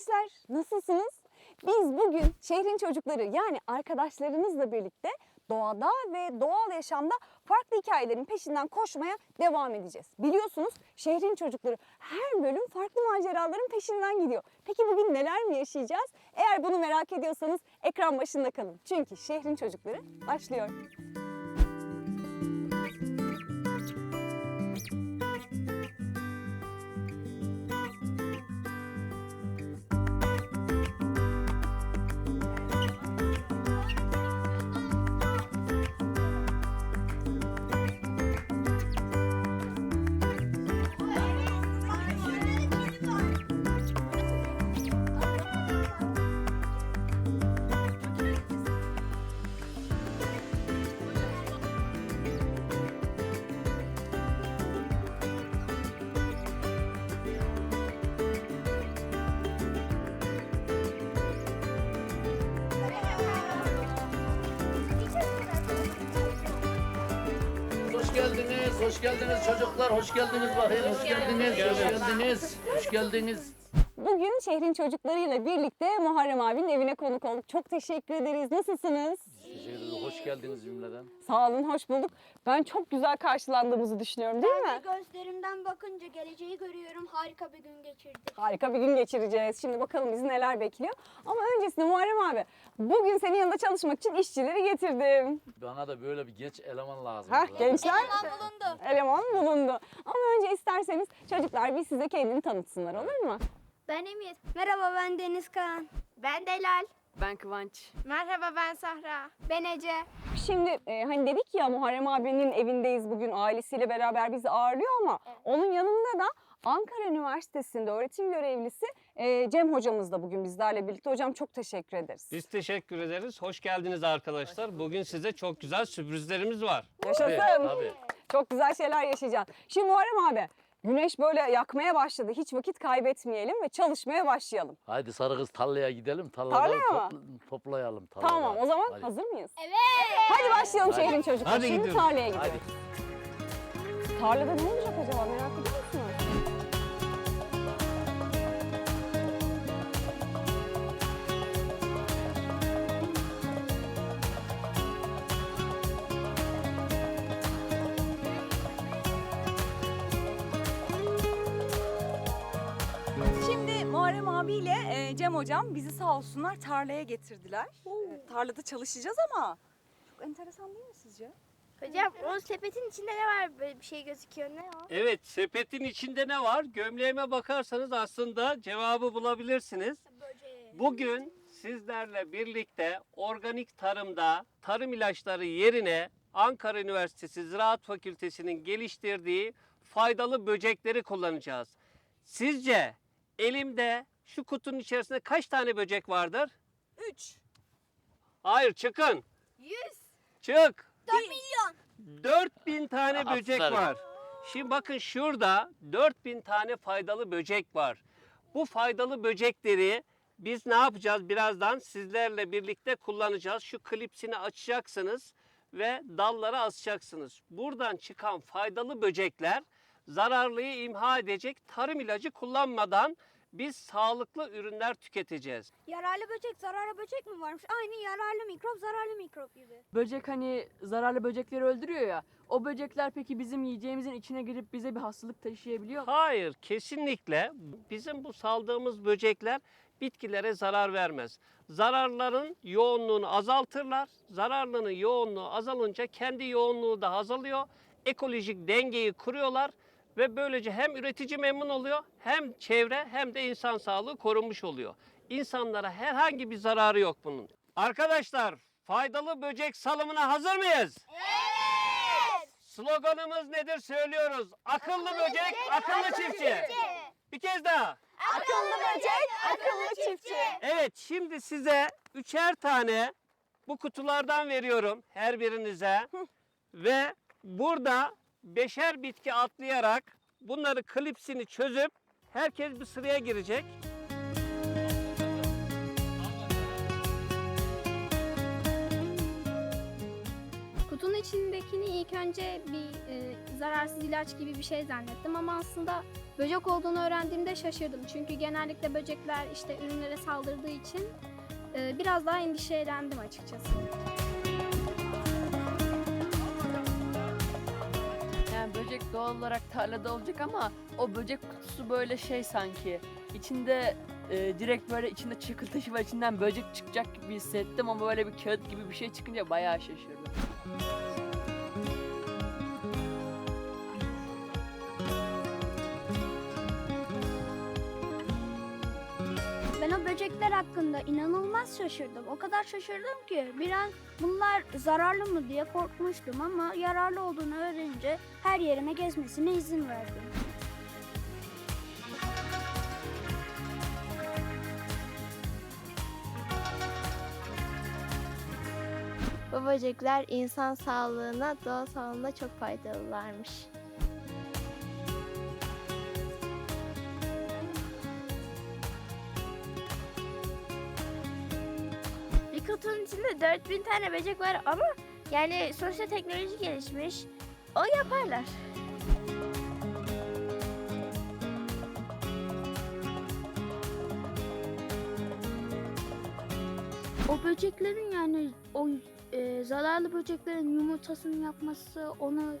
Arkadaşlar, nasılsınız? Biz bugün şehrin çocukları yani arkadaşlarımızla birlikte doğada ve doğal yaşamda farklı hikayelerin peşinden koşmaya devam edeceğiz. Biliyorsunuz şehrin çocukları her bölüm farklı maceraların peşinden gidiyor. Peki bugün neler mi yaşayacağız? Eğer bunu merak ediyorsanız ekran başında kalın. Çünkü şehrin çocukları başlıyor. Hoş geldiniz, hoş geldiniz çocuklar, hoş geldiniz bakayım, hoş geldiniz, hoş geldiniz, hoş geldiniz. Bugün şehrin çocuklarıyla birlikte Muharrem abinin evine konuk olduk. Çok teşekkür ederiz. Nasılsınız? Ederim, hoş geldiniz cümleden. Sağ olun, hoş bulduk. Ben çok güzel karşılandığımızı düşünüyorum değil mi? Gözlerimden bakınca geleceği görüyorum. Harika bir gün geçirdik. Harika bir gün geçireceğiz. Şimdi bakalım bizi neler bekliyor. Ama öncesinde Muharrem abi, bugün senin yanında çalışmak için işçileri getirdim. Bana da böyle bir geç eleman lazım. Hah gençler Eleman bulundu. eleman bulundu. Ama önce isterseniz çocuklar bir size kendini tanıtsınlar olur mu? Ben Emir. Merhaba ben Deniz Kaan. Ben Delal. Ben Kıvanç. Merhaba ben Sahra. Ben Ece. Şimdi e, hani dedik ya Muharrem abinin evindeyiz bugün ailesiyle beraber bizi ağırlıyor ama onun yanında da Ankara Üniversitesi'nde öğretim görevlisi e, Cem hocamız da bugün bizlerle birlikte. Hocam çok teşekkür ederiz. Biz teşekkür ederiz. Hoş geldiniz arkadaşlar. Bugün size çok güzel sürprizlerimiz var. Yaşasın. Tabii, tabii. Çok güzel şeyler yaşayacağız. Şimdi Muharrem abi güneş böyle yakmaya başladı. Hiç vakit kaybetmeyelim ve çalışmaya başlayalım. Haydi sarı kız tarlaya gidelim, tarlada Tarlaya mı? topla- toplayalım. tarlada. Tamam o zaman Hadi. hazır mıyız? Evet. Hadi başlayalım Hadi. şehrin çocukları. Hadi Şimdi gidiyoruz. tarlaya gidiyoruz. Hadi. Tarlada ne olacak acaba merak ediyor Şimdi Muharrem abiyle e, Cem hocam bizi sağ olsunlar tarlaya getirdiler. E, tarlada çalışacağız ama çok enteresan değil mi sizce? Hocam o sepetin içinde ne var böyle bir şey gözüküyor ne o? Evet, sepetin içinde ne var? Gömleğime bakarsanız aslında cevabı bulabilirsiniz. Böceği. Bugün sizlerle birlikte organik tarımda tarım ilaçları yerine Ankara Üniversitesi Ziraat Fakültesi'nin geliştirdiği faydalı böcekleri kullanacağız. Sizce elimde şu kutunun içerisinde kaç tane böcek vardır? 3. Hayır, çıkın. 100. Çık. 4 milyon. 4000 tane böcek var. Şimdi bakın şurada 4000 tane faydalı böcek var. Bu faydalı böcekleri biz ne yapacağız birazdan sizlerle birlikte kullanacağız. Şu klipsini açacaksınız ve dallara asacaksınız. Buradan çıkan faydalı böcekler zararlıyı imha edecek tarım ilacı kullanmadan biz sağlıklı ürünler tüketeceğiz. Yararlı böcek, zararlı böcek mi varmış? Aynı yararlı mikrop, zararlı mikrop gibi. Böcek hani zararlı böcekleri öldürüyor ya. O böcekler peki bizim yiyeceğimizin içine girip bize bir hastalık taşıyabiliyor mu? Hayır, kesinlikle bizim bu saldığımız böcekler bitkilere zarar vermez. Zararların yoğunluğunu azaltırlar. Zararlının yoğunluğu azalınca kendi yoğunluğu da azalıyor. Ekolojik dengeyi kuruyorlar ve böylece hem üretici memnun oluyor, hem çevre hem de insan sağlığı korunmuş oluyor. İnsanlara herhangi bir zararı yok bunun. Arkadaşlar, faydalı böcek salımına hazır mıyız? Sloganımız nedir söylüyoruz. Akıllı, böcek, akıllı, çiftçi. Bir kez daha. Akıllı böcek, akıllı çiftçi. Evet şimdi size üçer tane bu kutulardan veriyorum her birinize. Ve burada beşer bitki atlayarak bunları klipsini çözüp herkes bir sıraya girecek. Kutunun içindekini ilk önce bir e, zararsız ilaç gibi bir şey zannettim ama aslında Böcek olduğunu öğrendiğimde şaşırdım. Çünkü genellikle böcekler işte ürünlere saldırdığı için e, biraz daha endişelendim açıkçası. Böcek doğal olarak tarlada olacak ama o böcek kutusu böyle şey sanki. İçinde e, direkt böyle içinde çakıl taşı var içinden böcek çıkacak gibi hissettim ama böyle bir kağıt gibi bir şey çıkınca bayağı şaşırdım. Böcekler hakkında inanılmaz şaşırdım. O kadar şaşırdım ki bir an bunlar zararlı mı diye korkmuştum ama yararlı olduğunu öğrenince her yerime gezmesine izin verdim. Bu böcekler insan sağlığına, doğa sağlığına çok faydalılarmış. Kutunun içinde 4000 tane böcek var ama yani sonuçta teknoloji gelişmiş. O yaparlar. O böceklerin yani o e, zararlı böceklerin yumurtasını yapması, onu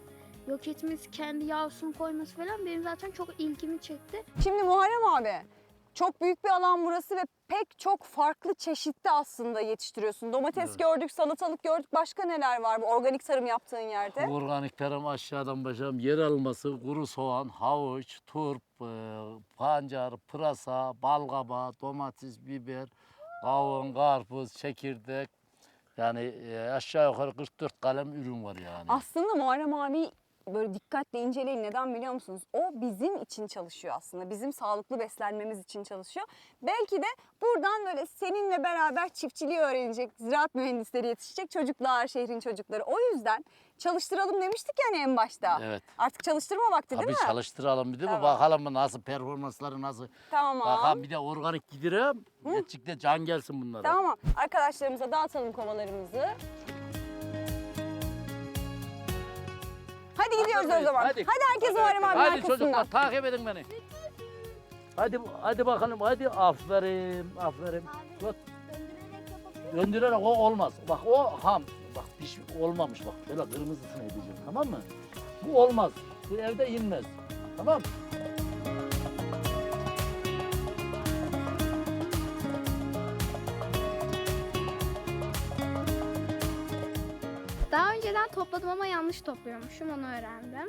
yok etmesi, kendi yavrusunu koyması falan benim zaten çok ilgimi çekti. Şimdi Muharrem abi çok büyük bir alan burası ve pek çok farklı çeşitte aslında yetiştiriyorsun. Domates Evet. gördük, salatalık gördük. Başka neler var bu organik tarım yaptığın yerde? Organik tarım aşağıdan başlayalım. Yer alması, kuru soğan, havuç, turp, e, pancar, pırasa, balgaba, domates, biber, kavun, karpuz, çekirdek. Yani e, aşağı yukarı 44 kalem ürün var yani. Aslında Muharrem abi böyle dikkatle inceleyin. Neden biliyor musunuz? O bizim için çalışıyor aslında. Bizim sağlıklı beslenmemiz için çalışıyor. Belki de buradan böyle seninle beraber çiftçiliği öğrenecek, ziraat mühendisleri yetişecek çocuklar, şehrin çocukları. O yüzden çalıştıralım demiştik yani en başta. Evet. Artık çalıştırma vakti Tabii değil mi? çalıştıralım bir de Tamam. bakalım nasıl performansları nasıl. Tamam. Bakalım bir de organik gidiyorum. Gerçekten can gelsin bunlara. Tamam. Arkadaşlarımıza dağıtalım kovalarımızı. Hadi gidiyoruz o zaman. hadi. Hadi, herkes Muharrem abinin Hadi arkasından. çocuklar takip edin beni. Hadi hadi bakalım hadi aferin aferin. Bak döndürerek o olmaz. Bak o ham. Bak piş olmamış bak. Şöyle kırmızısını edeceğim tamam mı? Bu olmaz. Bu evde inmez. Tamam Daha topladım ama yanlış topluyormuşum onu öğrendim.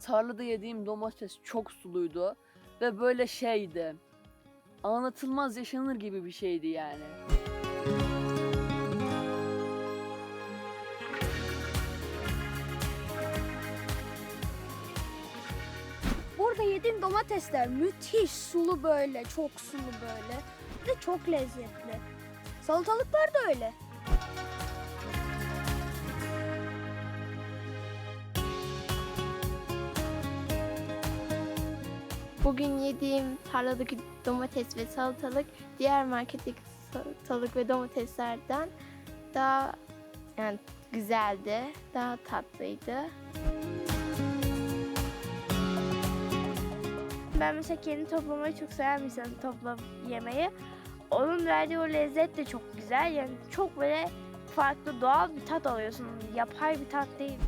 Tarlada yediğim domates çok suluydu ve böyle şeydi. Anlatılmaz yaşanır gibi bir şeydi yani. Yediğim domatesler müthiş sulu böyle, çok sulu böyle. Ve çok lezzetli. Salatalıklar da öyle. Bugün yediğim tarladaki domates ve salatalık diğer marketteki salatalık ve domateslerden daha yani güzeldi, daha tatlıydı. Ben mesela kendi toplamayı çok seven bir insanım toplam yemeği. Onun verdiği o lezzet de çok güzel. Yani çok böyle farklı doğal bir tat alıyorsun. Yapay bir tat değil.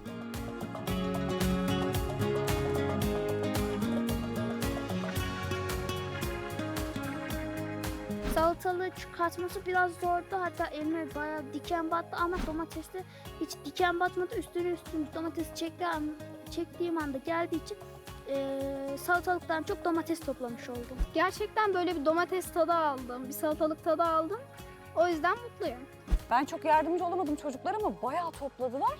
Salatalığı çıkartması biraz zordu. Hatta elime bayağı diken battı ama domateste hiç diken batmadı. Üstüne üstüne domatesi çektiği an, çektiğim anda geldiği için eee salatalıktan çok domates toplamış oldum. Gerçekten böyle bir domates tadı aldım, bir salatalık tadı aldım. O yüzden mutluyum. Ben çok yardımcı olamadım çocuklar ama bayağı topladılar.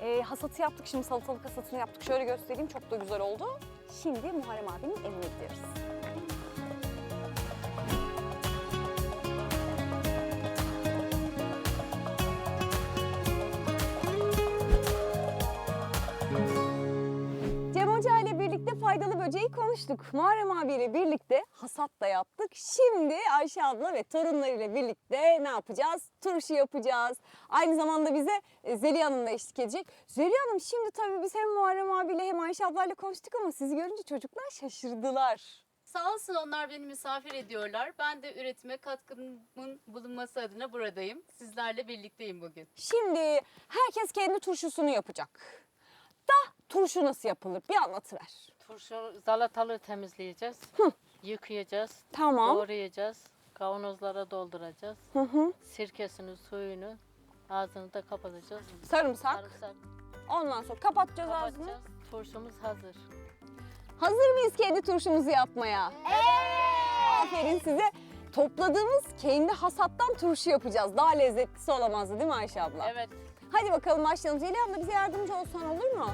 Ee, hasatı yaptık şimdi salatalık hasatını yaptık. Şöyle göstereyim çok da güzel oldu. Şimdi Muharrem abinin evine gidiyoruz. Faydalı böceği konuştuk. Muharrem abiyle birlikte hasat da yaptık. Şimdi Ayşe abla ve torunlarıyla birlikte ne yapacağız? Turşu yapacağız. Aynı zamanda bize e, Zeliha Hanım da eşlik edecek. Zeliha Hanım şimdi tabii biz hem Muharrem abiyle hem Ayşe ablayla konuştuk ama sizi görünce çocuklar şaşırdılar. Sağ olsun onlar beni misafir ediyorlar. Ben de üretime katkımın bulunması adına buradayım. Sizlerle birlikteyim bugün. Şimdi herkes kendi turşusunu yapacak. Da turşu nasıl yapılır bir anlatıver. Turşu zalatalığı temizleyeceğiz. Yıkayacağız. Tamam. Doğrayacağız. Kavanozlara dolduracağız. Hı hı. Sirkesini, suyunu, ağzını da kapatacağız. Sarımsak. Sarımsak Ondan sonra kapatacağız ağzını. kapatacağız. Turşumuz hazır. Hazır mıyız kendi turşumuzu yapmaya? Evet. Aferin size. Topladığımız kendi hasattan turşu yapacağız. Daha lezzetlisi olamazdı değil mi Ayşe abla? Evet. Hadi bakalım başlayalım. Zeliha abla bize yardımcı olsan olur mu?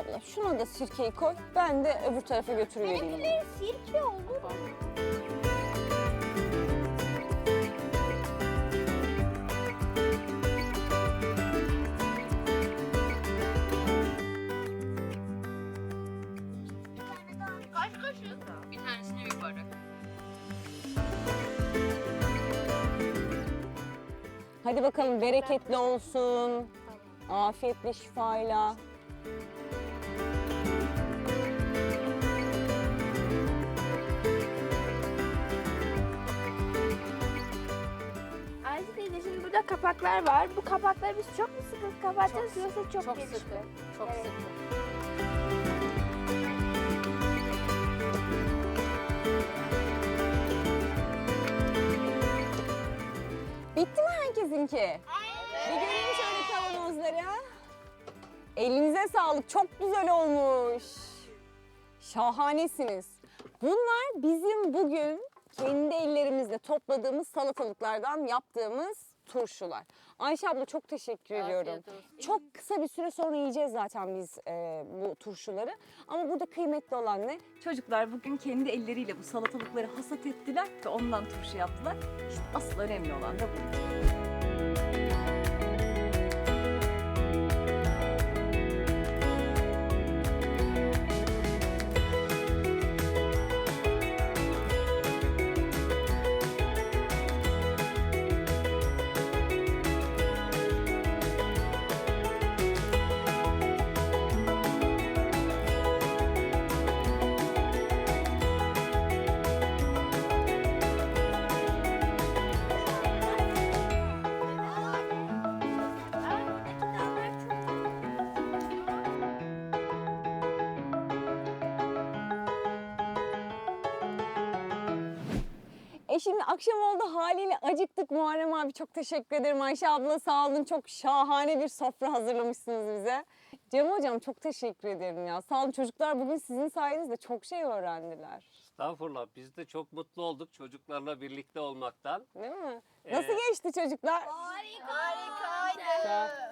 Abla şuna da sirkeyi koy. Ben de öbür tarafa götürüvereyim. Sirke olur mu? Kaç kaşık? Bir tanesini bir bardak. Hadi bakalım bereketli olsun. Afiyetle şifayla. Burada kapaklar var. Bu kapakları biz çok mu sıkı kapatacağız yoksa çok, Çok geniş sıkı. mi? Çok Evet. sıkı. Bitti mi herkesinki? Bir göreyim şöyle kavanozları. Elinize sağlık. Çok güzel olmuş. Şahanesiniz. Bunlar bizim bugün kendi ellerimizle topladığımız salatalıklardan yaptığımız turşular. Ayşe abla çok teşekkür ediyorum. Afiyet olsun. Çok kısa bir süre sonra yiyeceğiz zaten biz e, bu turşuları. Ama burada kıymetli olan ne? Çocuklar bugün kendi elleriyle bu salatalıkları hasat ettiler ve ondan turşu yaptılar. İşte asıl önemli olan da bu. E şimdi akşam oldu haliyle acıktık Muharrem abi çok teşekkür ederim. Ayşe abla sağ olun çok şahane bir sofra hazırlamışsınız bize. Cem hocam çok teşekkür ederim ya. Sağ olun çocuklar bugün sizin sayenizde çok şey öğrendiler. Estağfurullah biz de çok mutlu olduk çocuklarla birlikte olmaktan. Değil mi? Nasıl Ee, geçti çocuklar?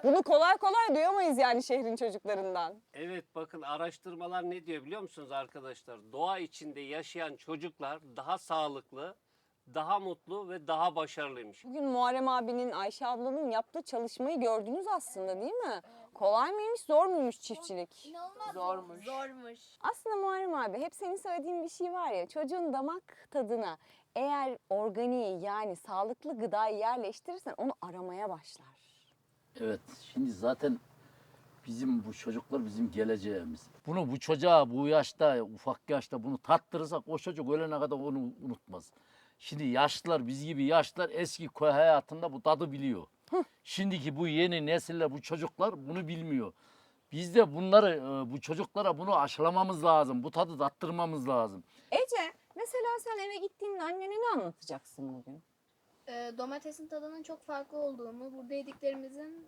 Bunu kolay kolay duyamayız yani şehrin çocuklarından. Evet bakın araştırmalar ne diyor biliyor musunuz arkadaşlar? Doğa içinde yaşayan çocuklar daha sağlıklı, daha mutlu ve daha başarılıymış. Bugün Muharrem abinin, Ayşe ablanın yaptığı çalışmayı gördünüz aslında değil mi? Kolay mıymış, zor muymuş çiftçilik? Zormuş. Zormuş. Aslında Muharrem abi hep senin söylediğin bir şey var ya çocuğun damak tadına eğer organiği yani sağlıklı gıdayı yerleştirirsen onu aramaya başlar. Evet şimdi zaten bizim bu çocuklar bizim geleceğimiz. Bunu bu çocuğa bu yaşta ufak yaşta bunu tattırırsak o çocuk ölene kadar onu unutmaz. Şimdi yaşlılar biz gibi yaşlılar eski köy hayatında bu tadı biliyor. Şimdiki bu yeni nesiller bu çocuklar bunu bilmiyor. Biz de bunları e, bu çocuklara bunu aşılamamız lazım. Bu tadı tattırmamız lazım. Ece mesela sen eve gittiğinde annene ne anlatacaksın bugün? Ee, domatesin tadının çok farklı olduğunu, burada yediklerimizin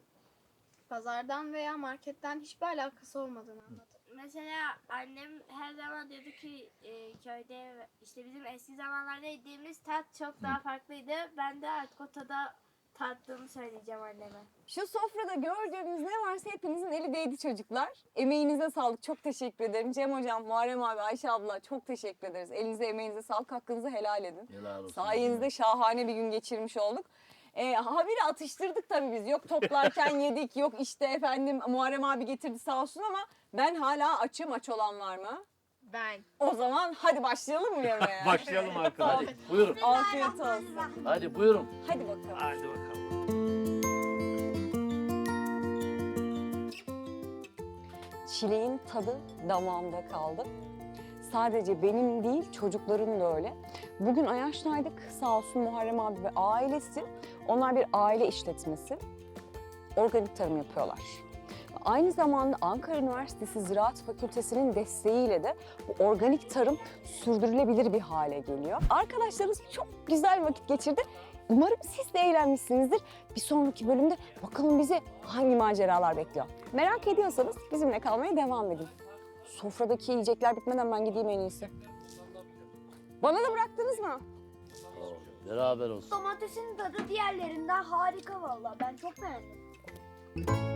pazardan veya marketten hiçbir alakası olmadığını anlatır. mesela annem her zaman diyordu ki e, köyde işte bizim eski zamanlarda yediğimiz tat çok daha farklıydı. Ben de artık o tada tattığımı söyleyeceğim anneme. Şu sofrada gördüğümüz ne varsa hepinizin eli değdi çocuklar. Emeğinize sağlık. Çok teşekkür ederim. Cem hocam, Muharrem abi, Ayşe abla çok teşekkür ederiz. Elinize emeğinize sağlık. Hakkınızı helal edin. Helal olsun. Sayenizde şahane bir gün geçirmiş olduk. E, habire atıştırdık tabii biz. Yok toplarken yedik, yok işte efendim Muharrem abi getirdi sağ olsun ama ben hala açım. Aç olan var mı? Ben. O zaman hadi başlayalım mı yemeğe? Başlayalım arkadaşlar. Hadi buyurun. Afiyet olsun. Hadi buyurun. Hadi bakalım. Hadi bakalım. Çileğin tadı damağımda kaldı. Sadece benim değil, çocukların da öyle. Bugün Ayaş'taydık. Sağ olsun Muharrem abi ve ailesi. Onlar bir aile işletmesi. Organik tarım yapıyorlar. Aynı zamanda Ankara Üniversitesi Ziraat Fakültesi'nin desteğiyle de bu organik tarım sürdürülebilir bir hale geliyor. Arkadaşlarımız çok güzel vakit geçirdi. Umarım siz de eğlenmişsinizdir. Bir sonraki bölümde bakalım bizi hangi maceralar bekliyor. Merak ediyorsanız bizimle kalmaya devam edin. Sofradaki yiyecekler bitmeden ben gideyim en iyisi. Bana da bıraktınız mı? Beraber olsun. Domatesin tadı diğerlerinden harika valla. Ben çok beğendim.